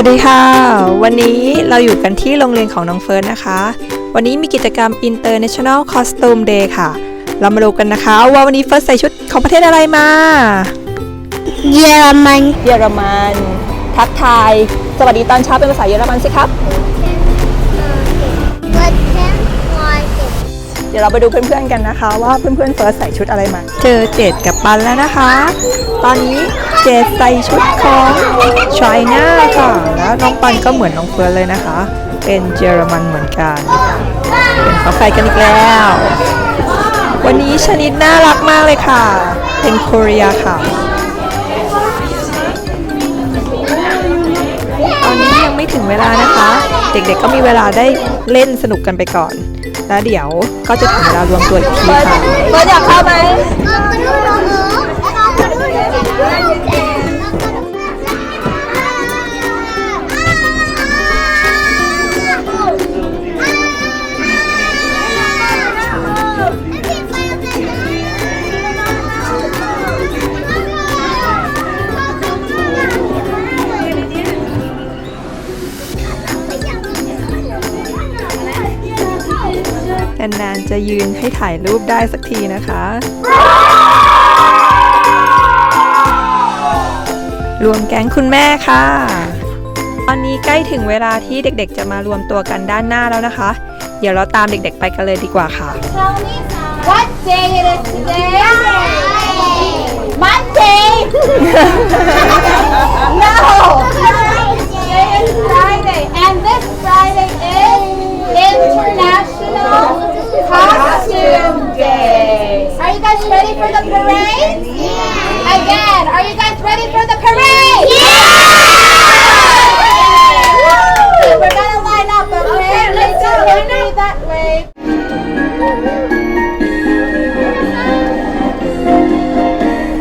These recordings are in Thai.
วัสดีค่ะ วันนี้เราอยู่กันที่โรงเรียนของน้องเฟิร์นนะคะ วันนี้มีกิจกรรม International Costume Day ค่ะ เรามาดูกันนะคะ ว่าวันนี้เฟิร์สใส่ชุดของประเทศอะไรมา เยอรมัน เยอรมัน ทักทาย สวัสดีตอนเช้าเป็นภาษาเยอรมันสิครับวั เดี๋ยวเราไปดูเพื่อนๆกันนะคะ ว่าเพื่อนๆเฟิร์สใส่ชุดอะไรมาเจอเจดกับปันแล้วนะคะ ตอนนี้เจดใส่ชุดของช i น่าค่ะแล้วน้องปันก็เหมือนน้องเฟิร์สเลยนะคะ เป็นเยอรมันเหมือนกัน เป็นเขาใครกันอีกแล้ว วันนี้ชนิดน่ารักมากเลยค่ะ เป็นโคเรียค่ะตอนนี้ยังไม่ถึงเวลานะคะ เด็กๆก็มีเวลาได้เล่นสนุกกันไปก่อน แล้วเดี๋ยวก็จะถึงเวลารวมตัวอีกทีค่ะ เฟิร์สอยากเข้าไหม นานๆจะยืนให้ถ่ายรูปได้สักทีนะคะ รวมแก๊งคุณแม่ค่ะ ตอนนี้ใกล้ถึงเวลาที่เด็กๆ จะมารวมตัวกันด้านหน้าแล้วนะคะ เดี๋ยวเราตามเด็กๆ ไปกันเลยดีกว่าค่ะ What day it is today? Monday. For the parade? Yeah. Again, are you guys ready for the parade? Yeah. We're gonna line up, okay? Let's go. Line up that way.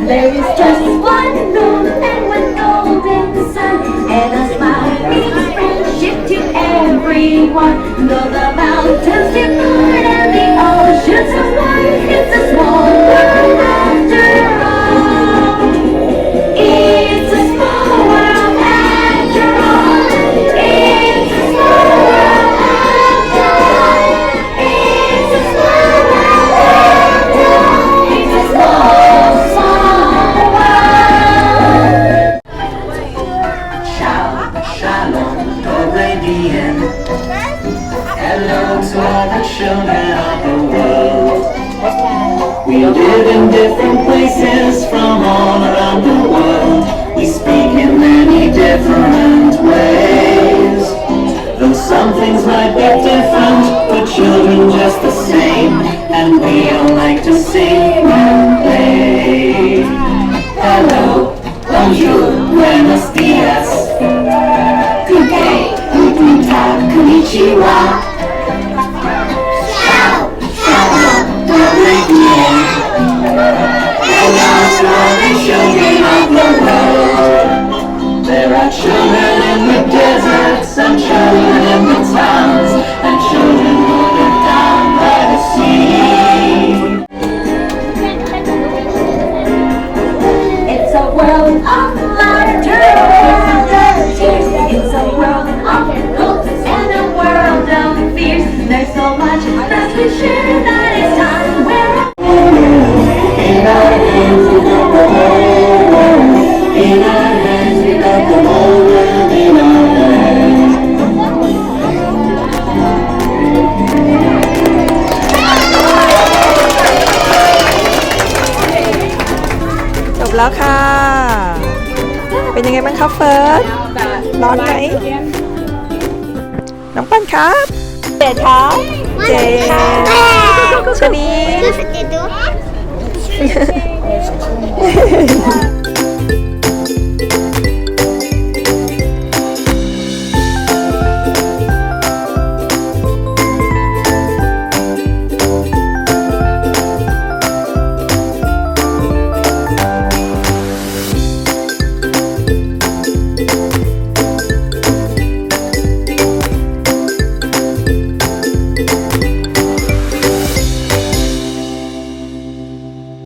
There is just one moon and one golden sun and a smile brings friendship to everyone. Though the mountains Shalom, Floridian. Hello to all the children of the world. We live in different places from all around the world. We speak in many different ways. Though some things might be different, we're children just the same. And we all like to sing and play. Hello, bonjour, so much that we share that it's time we're In our hands we got the whole world. In our hands we got the whole world in our hands. จบแล้วค่ะ เป็นยังไงบ้างครับเฟิร์สร้อนไหมน้องปันครับ เจดครับเจดชนี Look at the door.